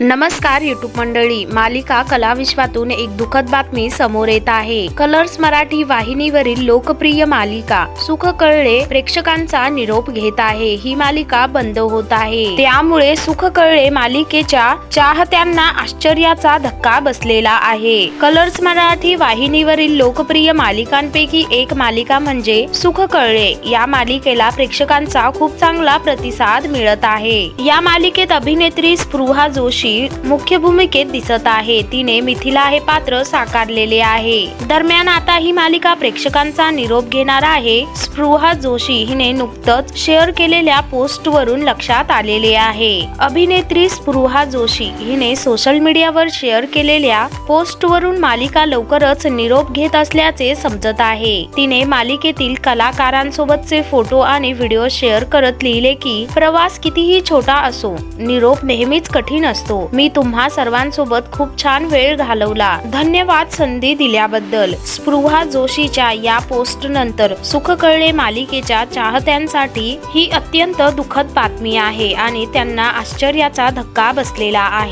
नमस्कार युट्यूब मंडळी. मालिका कला विश्वातून एक दुःखद बातमी समोर येत आहे. कलर्स मराठी वाहिनीवरील लोकप्रिय मालिका सुख कळले प्रेक्षकांचा निरोप घेत आहे. ही मालिका बंद होत आहे. त्यामुळे सुख कळले मालिकेच्या चाहत्यांना आश्चर्याचा धक्का बसलेला आहे. कलर्स मराठी वाहिनीवरील लोकप्रिय मालिकांपैकी एक मालिका म्हणजे सुख कळले. या मालिकेला प्रेक्षकांचा खूप चांगला प्रतिसाद मिळत आहे. या मालिकेत अभिनेत्री स्पृहा जोशी मुख्य भूमिकेत दिसत आहे. तिने मिथिला हे पात्र साकारलेले आहे. दरम्यान आता ही मालिका प्रेक्षकांचा निरोप घेणार आहे. स्पृहा जोशी हिने नुकतंच शेअर केलेल्या पोस्ट वरून लक्षात आलेले आहे. अभिनेत्री स्पृहा जोशी हिने सोशल मीडियावर शेअर केलेल्या पोस्ट वरून मालिका लवकरच निरोप घेत असल्याचे समजत आहे. तिने मालिकेतील कलाकारांसोबतचे फोटो आणि व्हिडिओ शेअर करत लिहिले की प्रवास कितीही छोटा असो निरोप नेहमीच कठीण असतो. मी तुम्हा सर्वांसोबत खूप छान वेळ घालवला. धन्यवाद संधी दिल्याबद्दल. स्पृहा जोशीच्या या पोस्ट नंतर सुख कळले मालिकेच्या चाहत्यांसाठी ही अत्यंत दुःखद बातमी आहे आणि त्यांना आश्चर्याचा धक्का बसलेला आहे.